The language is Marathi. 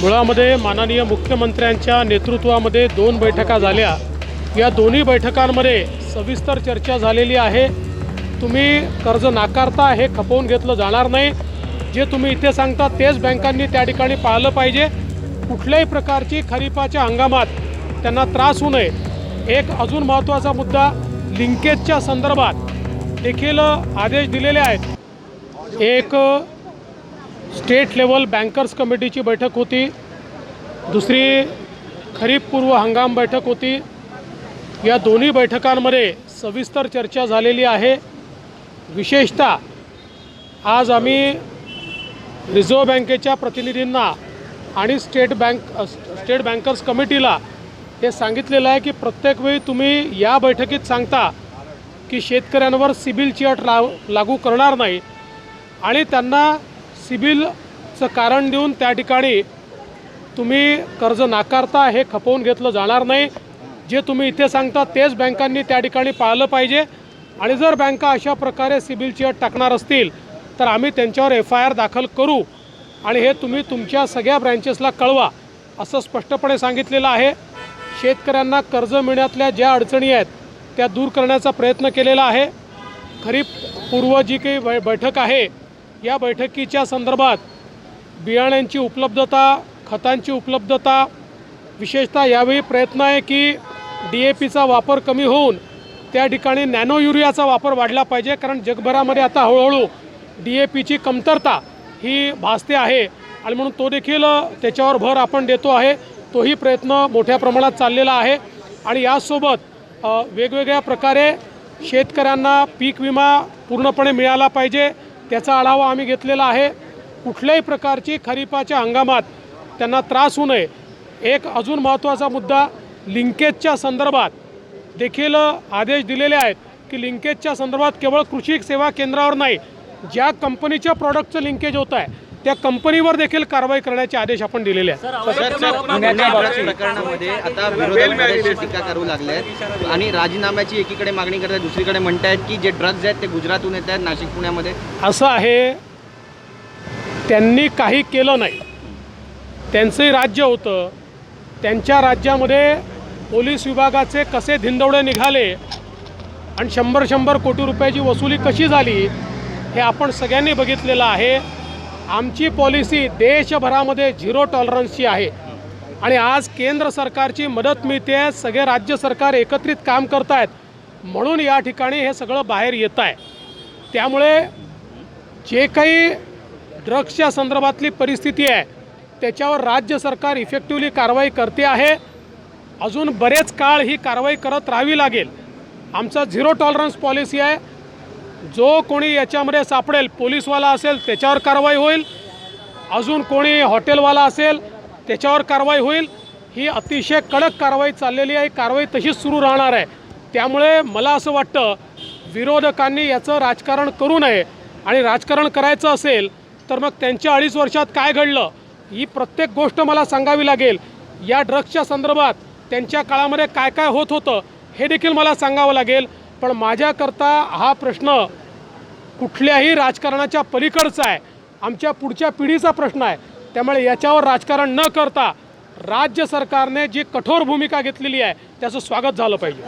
मुळामध्ये माननीय मुख्यमंत्र्यांच्या नेतृत्वामध्ये दोन बैठका झाल्या. या दोन्ही बैठकांमध्ये सविस्तर चर्चा झालेली आहे. तुम्ही कर्ज नाकारता हे खपवून घेतलं जाणार नाही. जे तुम्ही इथे सांगता तेच बँकांनी त्या ठिकाणी पाळलं पाहिजे. कुठल्याही प्रकारची खरीपाच्या हंगामात त्यांना त्रास होऊ नये. एक अजून महत्त्वाचा मुद्दा लिंकेजच्या संदर्भात देखील आदेश दिलेले आहेत. एक स्टेट लेवल बँकर्स कमिटीची बैठक होती. दुसरी खरीप पूर्व हंगाम बैठक होती. या दोन्ही बैठकांमध्ये सविस्तर चर्चा झालेली आहे. विशेषतः आज आम्ही रिझर्व्ह बँकेच्या प्रतिनिधींना आणि स्टेट बँक स्टेट बँकर्स कमिटीला हे सांगितलेलं आहे की प्रत्येक वेळी तुम्ही या बैठकीत सांगता की शेतकऱ्यांवर सिबिलची अट ला लागू करणार नाही. आणि त्यांना सिबिलचं कारण देऊन त्या ठिकाणी तुम्ही कर्ज नाकारता हे खपवून घेतलं जाणार नाही. जे तुम्ही इथे सांगता तेच बँकांनी त्या ठिकाणी पाळलं पाहिजे. आणि जर बँका अशा प्रकारे सिबिलची अट टाकणार असतील तर आम्ही त्यांच्यावर एफ आय आर दाखल करू आणि हे तुम्ही तुमच्या सगळ्या ब्रँचेसला कळवा असं स्पष्टपणे सांगितलेलं आहे. शेतकऱ्यांना कर्ज मिळण्यातल्या ज्या अडचणी आहेत त्या दूर करण्याचा प्रयत्न केलेला आहे. खरीप पूर्व जी काही बैठक आहे या बैठकीच्या संदर्भात बियाण्यांची उपलब्धता खतांची उपलब्धता विशेषतः यावेळी प्रयत्न आहे की डी ए पीचा वापर कमी होऊन त्या ठिकाणी नॅनो युरियाचा वापर वाढला पाहिजे कारण जगभरामध्ये आता हळूहळू डी ए पीची कमतरता ही भासते आहे. आणि म्हणून तो देखील त्याच्यावर भर आपण देतो आहे. तोही प्रयत्न मोठ्या प्रमाणात चाललेला आहे. आणि यासोबत वेगवेगळ्या प्रकारे शेतकऱ्यांना पीक विमा पूर्णपणे मिळाला पाहिजे. त्याचा आढावा आम्ही घेतलेला आहे. कुठल्याही प्रकारची खरीपाच्या हंगामात त्यांना त्रास होऊ नये. एक अजून महत्त्वाचा मुद्दा लिंकेजच्या संदर्भात देखील आदेश दिलेले आहेत की लिंकेजच्या संदर्भात केवळ कृषी सेवा केंद्रावर नाही ज्या कंपनीच्या प्रॉडक्टचं लिंकेज होत आहे त्या कंपनीवर देखील कारवाई करण्याचे आदेश आपण दिलेले आहेत. आणि राजीनाम्याची एकीकडे मागणी करतात दुसरीकडे म्हणतायत की जे ड्रग्ज आहेत ते गुजरातहून येत आहेत नाशिक पुण्यामध्ये. असं आहे त्यांनी काही केलं नाही. त्यांचंही राज्य होतं. त्यांच्या राज्यामध्ये पोलीस विभागाचे कसे धिंदवडे निघाले आणि शंभर शंभर कोटी रुपयाची वसुली कशी झाली हे आपण सगळ्यांनी बघितलेलं आहे. आमची पॉलिसी देशभरामध्ये झिरो टॉलरन्सची आहे. आणि आज केंद्र सरकारची मदत मिळते सगळे राज्य सरकार एकत्रित काम करत आहेत म्हणून या ठिकाणी हे सगळं बाहेर येत आहे त्यामुळे जे काही ड्रग्सच्या संदर्भातली परिस्थिती आहे त्याच्यावर राज्य सरकार इफेक्टिव्हली कारवाई करते आहे. अजून बरेच काळ ही कारवाई करत राहावी लागेल. आमचा झिरो टॉलरन्स पॉलिसी आहे. जो कोणी याच्यामध्ये सापडेल पोलीसवाला असेल त्याच्यावर कारवाई होईल. अजून कोणी हॉटेलवाला असेल त्याच्यावर कारवाई होईल. ही अतिशय कडक कारवाई चाललेली आहे. कारवाई तशीच सुरू राहणार आहे. त्यामुळे मला असं वाटतं विरोधकांनी याचं राजकारण करू नये. आणि राजकारण करायचं असेल तर मग त्यांच्या अडीच वर्षात काय घडलं ही प्रत्येक गोष्ट मला सांगावी लागेल. या ड्रग्सच्या संदर्भात त्यांच्या काळामध्ये काय काय होत होतं हे देखील मला सांगावं लागेल. पण माझ्याकरता हा प्रश्न कुठल्याही राजकारणाच्या पलीकडचा आहे. आमच्या पुढच्या पिढीचा प्रश्न आहे. त्यामुळे याच्यावर राजकारण न करता राज्य सरकारने जी कठोर भूमिका घेतलेली आहे त्याचं स्वागत झालं पाहिजे.